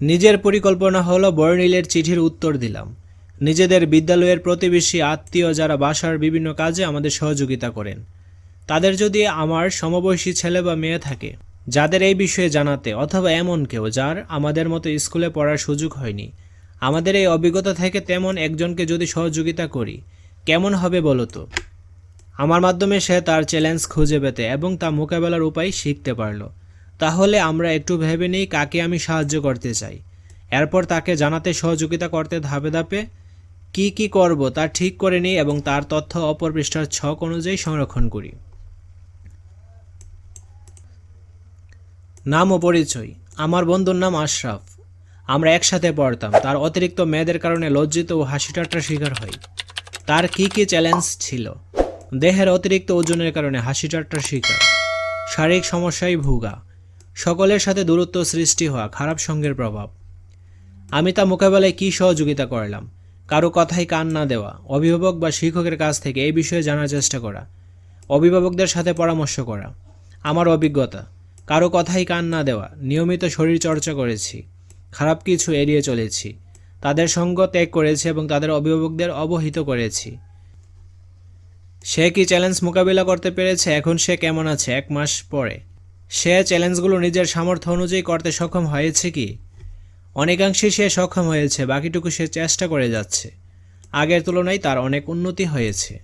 নিজের পরিকল্পনা হলো বর্ণিলের চিঠির উত্তর দিলাম। নিজেদের বিদ্যালয়ের প্রতিবেশী আত্মীয় যারা বাসার বিভিন্ন কাজে আমাদের সহযোগিতা করেন। তাদের যদি আমার সমবয়সী ছেলে বা মেয়ে থাকে, যাদের এই বিষয়ে জানাতে অথবা এমন কেউ যার আমাদের মতো স্কুলে পড়ার সুযোগ হয়নি, আমাদের এই অভিজ্ঞতা থেকে তেমন একজনকে যদি সহযোগিতা করি, কেমন হবে বলো তো? আমার মাধ্যমে সে তার চ্যালেঞ্জ খুঁজে পেতে এবং তা মোকাবেলার উপায় শিখতে পারল। তাহলে আমরা একটু ভেবে নিই কাকে আমি সাহায্য করতে চাই। এরপর তাকে জানাতে সহযোগিতা করতে ধাপে ধাপে কি কি করব তা ঠিক করে নিই এবং তার তথ্য অপর পৃষ্ঠার ছক অনুযায়ী সংরক্ষণ করি। নাম ও পরিচয়। আমার বন্ধুর নাম আশরাফ। আমরা একসাথে পড়তাম। তার অতিরিক্ত মেয়েদের কারণে লজ্জিত ও হাসি ঠাট্টার শিকার হই। তার কি কি চ্যালেঞ্জ ছিল? দেহের অতিরিক্ত ওজনের কারণে হাসি ঠাট্টার শিকার। শারীরিক সমস্যায় ভুগা। সকলের সাথে দূরত্ব সৃষ্টি হওয়া খারাপ সঙ্গের প্রভাব। আমি তা মোকাবেলায় কী সহযোগিতা করলাম? কারও কথাই কান না দেওয়া, অভিভাবক বা শিক্ষকের কাছ থেকে এই বিষয়ে জানার চেষ্টা করা, অভিভাবকদের সাথে পরামর্শ করা, আমার অভিজ্ঞতা, কারও কথাই কান না দেওয়া, নিয়মিত শরীর চর্চা করেছি, খারাপ কিছু এড়িয়ে চলেছি, তাদের সঙ্গ ত্যাগ করেছি এবং তাদের অভিভাবকদের অবহিত করেছি। সে কি চ্যালেঞ্জ মোকাবিলা করতে পেরেছে? এখন সে কেমন আছে? এক মাস পরে। সে চ্যালেঞ্জগুলো নিজের সামর্থ্য অনুযায়ী করতে সক্ষম হয়েছে কি? অনেকাংশে সে সক্ষম হয়েছে, বাকিটুকু সে চেষ্টা করে যাচ্ছে। আগের তুলনায় তার অনেক উন্নতি হয়েছে।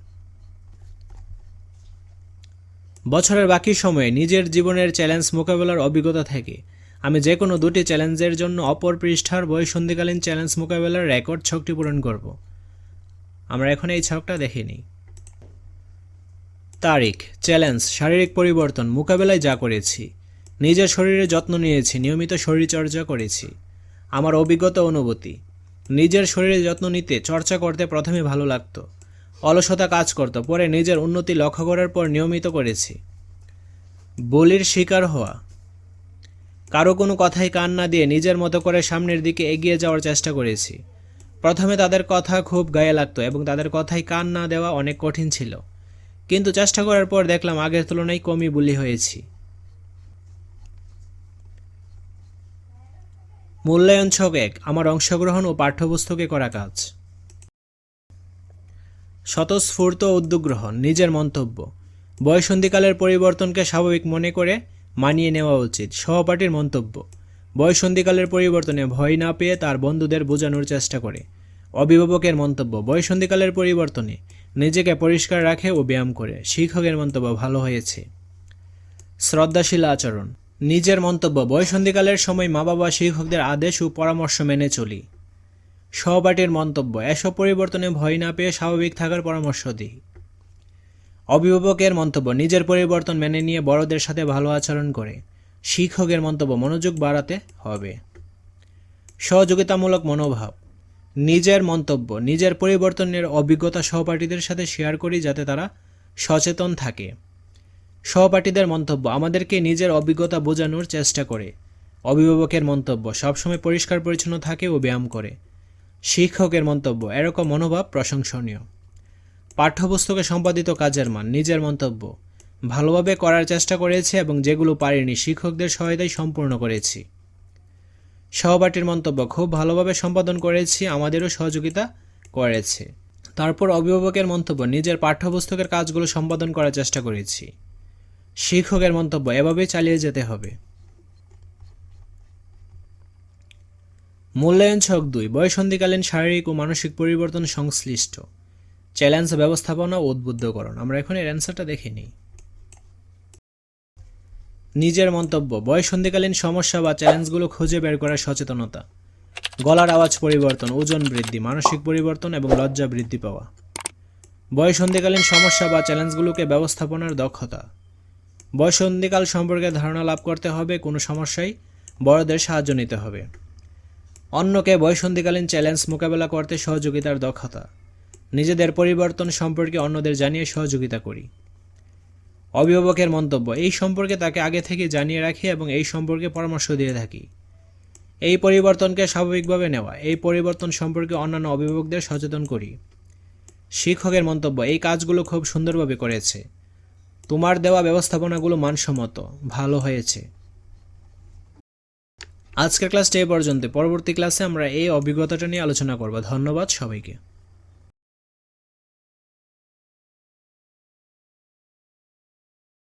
বছরের বাকি সময়ে নিজের জীবনের চ্যালেঞ্জ মোকাবেলার অভিজ্ঞতা থেকে, আমি যে কোনো দুটি চ্যালেঞ্জের জন্য অপর পৃষ্ঠার বয়সন্ধিকালীন চ্যালেঞ্জ মোকাবেলার রেকর্ড ছকটি পূরণ করব। আমরা এখন এই ছকটা দেখিনি তারিখ, চ্যালেঞ্জ, শারীরিক পরিবর্তন, মোকাবেলায় যা করেছি, নিজের শরীরের যত্ন নিয়েছি, নিয়মিত শরীরচর্চা করেছি, আমার অভিজ্ঞতা, অনুভূতি, নিজের শরীরের যত্ন নিতে, চর্চা করতে প্রথমে ভালো লাগতো, অলসতা কাজ করতো, পরে নিজের উন্নতি লক্ষ্য করার পর নিয়মিত করেছি। বলির শিকার হওয়া, কারও কোনো কথাই কান না দিয়ে নিজের মতো করে সামনের দিকে এগিয়ে যাওয়ার চেষ্টা করেছি। প্রথমে তাদের কথা খুব গায়ে লাগতো এবং তাদের কথাই কান না দেওয়া অনেক কঠিন ছিল। কিন্তু চেষ্টা করার পর দেখলাম আগের তুলনায় কমই বুলি হয়েছি। মূল্যায়ন ছক এক, আমার অংশগ্রহণ ও পাঠ্যপুস্তকে করা কাজ। স্বতঃস্ফূর্ত উদ্যোগ গ্রহণ, নিজের মন্তব্য। বয়সন্ধিকালের পরিবর্তনকে স্বাভাবিক মনে করে মানিয়ে নেওয়া উচিত, সহপাঠীর মন্তব্য। বয়সন্ধিকালের পরিবর্তনে ভয় না পেয়ে তার বন্ধুদের বোঝানোর চেষ্টা করে। অভিভাবকের মন্তব্য, বয়সন্ধিকালের পরিবর্তনে নিজেকে পরিষ্কার রাখে ও ব্যায়াম করে। শিক্ষকের মন্তব্য ভালো হয়েছে। শ্রদ্ধাশীল আচরণ। নিজের মন্তব্য, বয়সন্ধিকালের সময় মা বাবা, শিক্ষকদের আদেশ ও পরামর্শ মেনে চলি। সহপাঠীর মন্তব্য, এসব পরিবর্তনে ভয় না পেয়ে স্বাভাবিক থাকার পরামর্শ দিই। অভিভাবকের মন্তব্য, নিজের পরিবর্তন মেনে নিয়ে বড়দের সাথে ভালো আচরণ করে। শিক্ষকের মন্তব্য, মনোযোগ বাড়াতে হবে। সহযোগিতামূলক মনোভাব। নিজের মন্তব্য, নিজের পরিবর্তনের অভিজ্ঞতা সহপাঠীদের সাথে শেয়ার করি যাতে তারা সচেতন থাকে। সহপাঠীদের মন্তব্য, আমাদেরকে নিজের অভিজ্ঞতা বোঝানোর চেষ্টা করে। অভিভাবকের মন্তব্য, সবসময় পরিষ্কার পরিচ্ছন্ন থাকে ও ব্যায়াম করে। শিক্ষকের মন্তব্য, এরকম মনোভাব প্রশংসনীয়। পাঠ্যপুস্তকে সম্পাদিত কাজের মান, নিজের মন্তব্য। ভালোভাবে করার চেষ্টা করেছে এবং যেগুলো পারিনি, শিক্ষকদের সহায়তায় সম্পূর্ণ করেছি। সহপাঠীর মন্তব্য খুব ভালোভাবে সম্পাদন করেছি, আমাদেরও সহযোগিতা করেছে। তারপর অভিভাবকের মন্তব্য, নিজের পাঠ্যপুস্তকের কাজগুলো সম্পাদন করার চেষ্টা করেছি। শিক্ষকের মন্তব্য, এভাবেই চালিয়ে যেতে হবে। মূল্যায়ন ছক দুই, বয়সন্ধিকালীন শারীরিক ও মানসিক পরিবর্তন সংশ্লিষ্ট। চ্যালেঞ্জ ব্যবস্থাপনা ও উদ্বুদ্ধকরণ। আমরা এখন এর অ্যান্সারটা দেখে নিই। নিজের মন্তব্য বয়সন্ধিকালীন সমস্যা বা চ্যালেঞ্জগুলো খুঁজে বের করার সচেতনতা, গলার আওয়াজ পরিবর্তন, ওজন বৃদ্ধি, মানসিক পরিবর্তন এবং লজ্জা বৃদ্ধি পাওয়া বয়সন্ধিকালীন সমস্যা বা চ্যালেঞ্জগুলোকে ব্যবস্থাপনার দক্ষতা বয়সন্ধিকাল সম্পর্কে ধারণা লাভ করতে হবে, কোনো সমস্যায় বড়দের সাহায্য নিতে হবে, অন্যকে বয়সন্ধিকালীন চ্যালেঞ্জ মোকাবেলা করতে সহযোগিতার দক্ষতা, নিজেদের পরিবর্তন সম্পর্কে অন্যদের জানিয়ে সহযোগিতা করি। অভিভাবকের মন্তব্য, এই সম্পর্কে তাকে আগে থেকে জানিয়ে রাখি এবং এই সম্পর্কে পরামর্শ দিয়ে থাকি। এই পরিবর্তনকে স্বাভাবিকভাবে নেওয়া, এই পরিবর্তন সম্পর্কে অন্যান্য অভিভাবকদের সচেতন করি। শিক্ষকের মন্তব্য, এই কাজগুলো খুব সুন্দরভাবে করেছে। তোমার দেওয়া ব্যবস্থাপনাগুলো মানসম্মত, ভালো হয়েছে। আজকের ক্লাসটা এই পর্যন্ত। পরবর্তী ক্লাসে আমরা এই অভিজ্ঞতাটা নিয়ে আলোচনা করব। ধন্যবাদ সবাইকে।